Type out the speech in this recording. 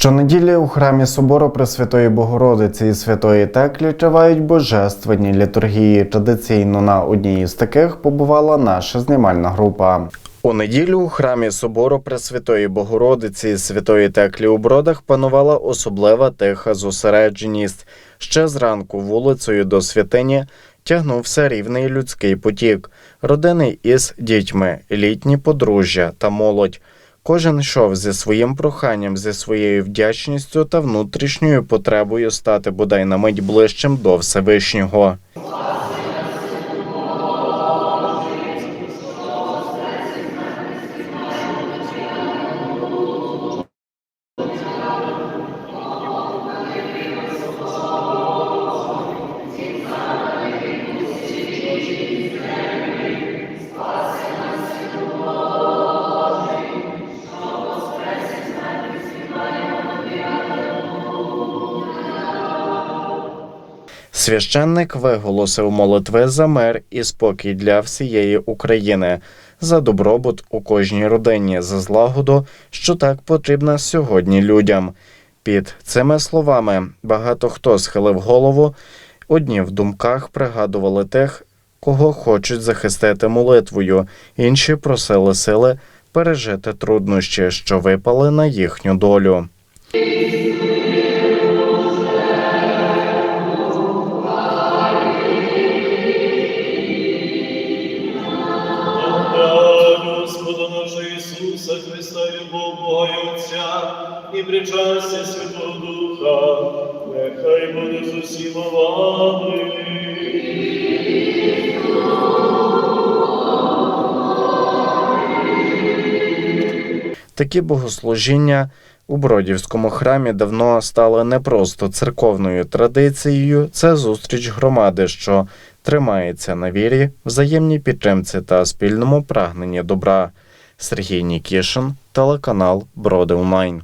Щонеділі у храмі собору Пресвятої Богородиці і Святої Теклі тривають божественні літургії. Традиційно на одній із таких побувала наша знімальна група. У неділю у храмі собору Пресвятої Богородиці і Святої Теклі у Бродах панувала особлива тиха зосередженість. Ще зранку вулицею до святині тягнувся рівний людський потік, родини із дітьми, літні подружжя та молодь. Кожен йшов зі своїм проханням, зі своєю вдячністю та внутрішньою потребою стати бодай на мить ближчим до Всевишнього. Священник виголосив молитви за мир і спокій для всієї України, за добробут у кожній родині, за злагоду, що так потрібна сьогодні людям. Під цими словами багато хто схилив голову, одні в думках пригадували тих, кого хочуть захистити молитвою, інші просили сили пережити труднощі, що випали на їхню долю. Ісуса Христа, і любов і причастя Святого Духа, нехай буде з усіма вами. Такі богослужіння у Бродівському храмі давно стали не просто церковною традицією, це зустріч громади, що тримається на вірі, взаємній підтримці та спільному прагненні добра. Сергій Нікішин, телеканал Броди Онлайн.